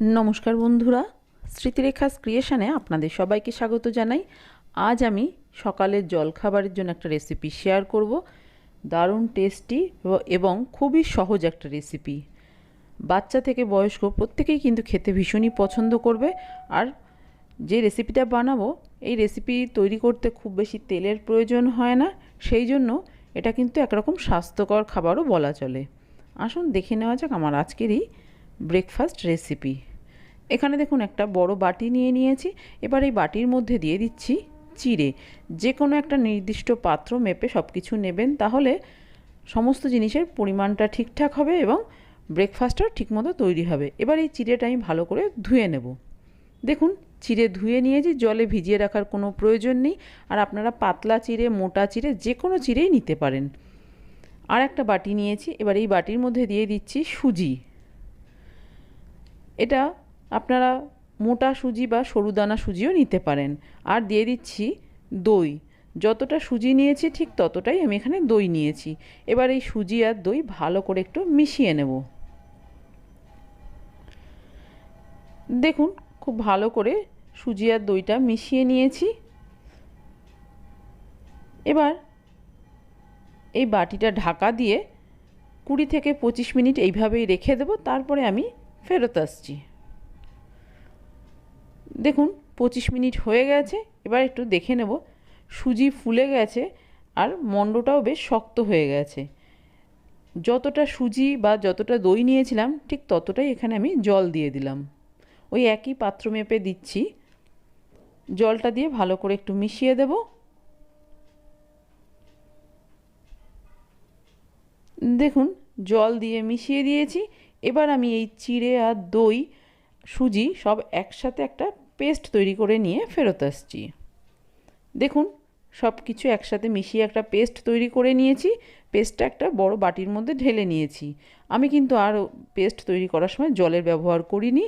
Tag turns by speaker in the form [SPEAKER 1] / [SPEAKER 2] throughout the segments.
[SPEAKER 1] নমস্কার বন্ধুরা, স্মৃতিরেখাস ক্রিয়েশনে আপনাদের সবাইকে স্বাগত জানাই। আজ আমি সকালের জলখাবারের জন্য একটা রেসিপি শেয়ার করব। দারুণ টেস্টি এবং খুবই সহজ একটা রেসিপি বাচ্চা থেকে বয়স্ক প্রত্যেকেই কিন্তু খেতে ভীষণই পছন্দ করবে। আর যে রেসিপিটা বানাবো, এই রেসিপি তৈরি করতে খুব বেশি তেলের প্রয়োজন হয় না। সেই জন্য এটা কিন্তু একরকম স্বাস্থ্যকর খাবারও বলা চলে। আসুন দেখে নেওয়া যাক আমার আজকেরই ব্রেকফাস্ট রেসিপি এখানে দেখুন একটা বড় বাটি নিয়ে নিয়েছি। এবার এই বাটির মধ্যে দিয়ে দিচ্ছি চিড়ে। যে কোনো একটা নির্দিষ্ট পাত্র মেপে সব কিছু নেবেন, তাহলে সমস্ত জিনিসের পরিমাণটা ঠিকঠাক হবে এবং ব্রেকফাস্টটা ঠিকমতো তৈরি হবে। এবার এই চিড়েটা আমি ভালো করে ধুয়ে নেব। দেখুন, চিড়ে ধুয়ে নিয়েছি, জলে ভিজিয়ে রাখার কোনো প্রয়োজন নেই। আর আপনারা পাতলা চিড়ে, মোটা চিড়ে যে কোনো চিড়েই নিতে পারেন। আর একটা বাটি নিয়েছি, এবার এই বাটির মধ্যে দিয়ে দিচ্ছি সুজি। এটা আপনারা মোটা সুজি বা সরু দানা সুজিও নিতে পারেন। আর দিয়ে দিচ্ছি দই। যতটা সুজি নিয়েছি ঠিক ততটাই আমি এখানে দই নিয়েছি। এবার এই সুজি আর দই ভালো করে একটু মিশিয়ে নেব। দেখুন, খুব ভালো করে সুজি আর দইটা মিশিয়ে নিয়েছি। এবার এই বাটিটা ঢাকা দিয়ে কুড়ি থেকে পঁচিশ মিনিট এইভাবেই রেখে দেবো। তারপরে আমি ফেরত আসছি। দেখুন, পঁচিশ মিনিট হয়ে গেছে, এবার একটু দেখে নেব। সুজি ফুলে গেছে আর মণ্ডটাও বেশ শক্ত হয়ে গেছে। যতটা সুজি বা যতটা দই নিয়েছিলাম, ঠিক ততটাই এখানে আমি জল দিয়ে দিলাম। ওই একই পাত্র মেপে দিচ্ছি। জলটা দিয়ে ভালো করে একটু মিশিয়ে দেব। দেখুন, জল দিয়ে মিশিয়ে দিয়েছি। এবার আমি এই চিড়ে আর দই সুজি সব একসাথে একটা পেস্ট তৈরি করে নিয়ে ফেরত আসছি। দেখুন, সব কিছু একসাথে মিশিয়ে একটা পেস্ট তৈরি করে নিয়েছি। পেস্টটা একটা বড় বাটির মধ্যে ঢেলে নিয়েছি। আমি কিন্তু আর পেস্ট তৈরি করার সময় জলের ব্যবহার করিনি।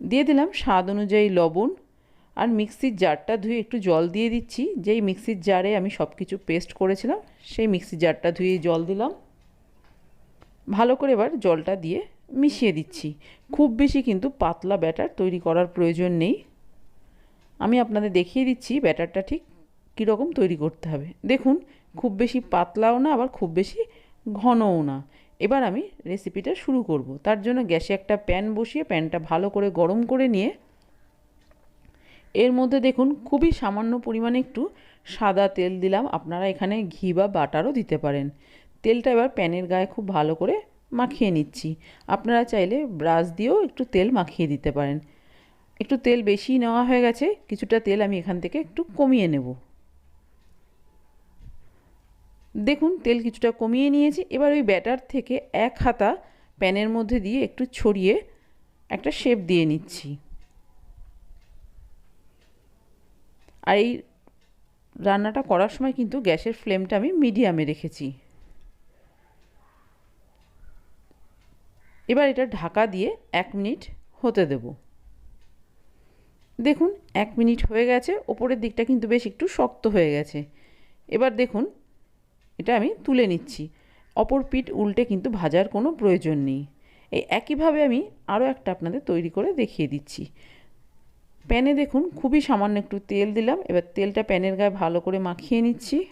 [SPEAKER 1] দিয়ে দিলাম স্বাদ অনুযায়ী লবণ আর মিক্সির জারটা ধুয়ে একটু জল দিয়ে দিচ্ছি। যেই মিক্সির জারে আমি সব কিছু পেস্ট করেছিলাম, সেই মিক্সির জারটা ধুয়ে জল দিলাম। ভালো করে এবার জলটা দিয়ে মিশিয়ে দিচ্ছি। খুব বেশি কিন্তু পাতলা ব্যাটার তৈরি করার প্রয়োজন নেই। আমি আপনাদের দেখিয়ে দিচ্ছি ব্যাটারটা ঠিক কীরকম তৈরি করতে হবে। দেখুন, খুব বেশি পাতলাও না, আবার খুব বেশি ঘনও না। এবার আমি রেসিপিটা শুরু করব। তার জন্য গ্যাসে একটা প্যান বসিয়ে প্যানটা ভালো করে গরম করে নিয়ে, এর মধ্যে দেখুন খুবই সামান্য পরিমাণে একটু সাদা তেল দিলাম। আপনারা এখানে ঘি বা বাটারও দিতে পারেন। তেলটা এবার প্যানের গায়ে খুব ভালো করে মাখিয়ে নিচ্ছি। আপনারা চাইলে ব্রাশ দিয়েও একটু তেল মাখিয়ে দিতে পারেন। একটু তেল বেশি নেওয়া হয়ে গেছে, কিছুটা তেল আমি এখান থেকে একটু কমিয়ে নেব। দেখুন, তেল কিছুটা কমিয়ে নিয়েছি। এবার ওই ব্যাটার থেকে এক হাতা প্যানের মধ্যে দিয়ে একটু ছড়িয়ে একটা শেপ দিয়ে নিচ্ছি। আর এই রান্নাটা করার সময় কিন্তু গ্যাসের ফ্লেমটা আমি মিডিয়ামে রেখেছি। এবার এটা ঢাকা দিয়ে এক মিনিট হতে দেব। দেখুন, এক মিনিট হয়ে গেছে, ওপরের দিকটা কিন্তু বেশ একটু শক্ত হয়ে গেছে। এবার দেখুন, এটা আমি তুলে নিচ্ছি। অপর পিঠ উল্টে কিন্তু ভাজার কোনো প্রয়োজন নেই। এই একইভাবে আমি আরও একটা আপনাদের তৈরি করে দেখিয়ে দিচ্ছি। প্যানে দেখুন, খুবই সামান্য একটু তেল দিলাম। এবার তেলটা প্যানের গায়ে ভালো করে মাখিয়ে নিচ্ছি।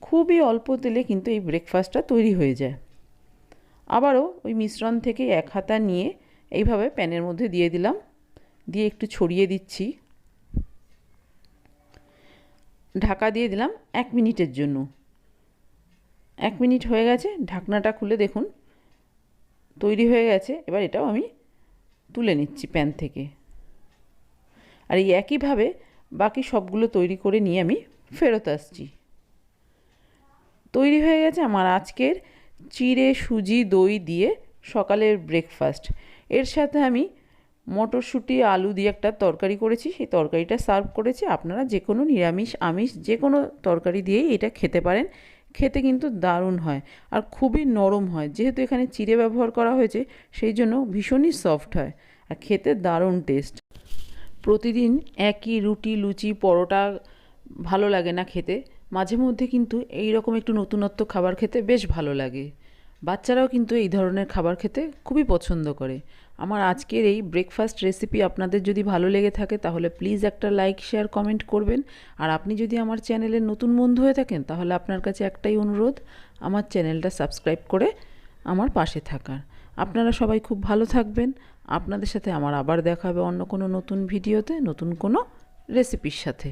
[SPEAKER 1] খুবই অল্প তেলে কিন্তু এই ব্রেকফাস্টটা তৈরি হয়ে যায়। আবারও ওই মিশ্রণ থেকে এক হাতা নিয়ে এইভাবে প্যানের মধ্যে দিয়ে দিলাম। দিয়ে একটু ছড়িয়ে দিচ্ছি। ঢাকা দিয়ে দিলাম এক মিনিটের জন্য। এক মিনিট হয়ে গেছে, ঢাকনাটা খুলে দেখুন। তৈরি হয়ে গেছে, এবার এটাও আমি তুলে নিচ্ছি প্যান থেকে। আর এই একইভাবে বাকি সবগুলো তৈরি করে নিয়ে আমি ফেরত আসছি। তৈরি হয়ে গেছে আমার আজকের চিড়ে সুজি দই দিয়ে সকালের ব্রেকফাস্ট এর সাথে আমি মটরশুঁটি, আলু দিয়ে একটা তরকারি করেছি। সেই তরকারিটা সার্ভ করেছি। আপনারা যে কোনো নিরামিষ, আমিষ যে কোনো তরকারি দিয়েই এটা খেতে পারেন। খেতে কিন্তু দারুণ হয় আর খুবই নরম হয়। যেহেতু এখানে চিড়ে ব্যবহার করা হয়েছে, সেই জন্য ভীষণই সফট হয় আর খেতে দারুণ টেস্ট প্রতিদিন একই রুটি, লুচি, পরোটা ভালো লাগে না খেতে। মাঝে মধ্যে কিন্তু এই রকম একটু নতুনত্ব খাবার খেতে বেশ ভালো লাগে। বাচ্চারাও কিন্তু এই ধরনের খাবার খেতে খুবই পছন্দ করে। আমার আজকের এই ব্রেকফাস্ট রেসিপি আপনাদের যদি ভালো লেগে থাকে তাহলে প্লিজ একটা লাইক শেয়ার কমেন্ট করবেন। আর আপনি যদি আমার চ্যানেলের নতুন বন্ধু হয়ে থাকেন তাহলে আপনার কাছে একটাই অনুরোধ, আমার চ্যানেলটা সাবস্ক্রাইব করে আমার পাশে থাকার। আপনারা সবাই খুব ভালো থাকবেন। আপনাদের সাথে আমার আবার দেখা হবে অন্য কোনো নতুন ভিডিওতে, নতুন কোনো রেসিপির সাথে।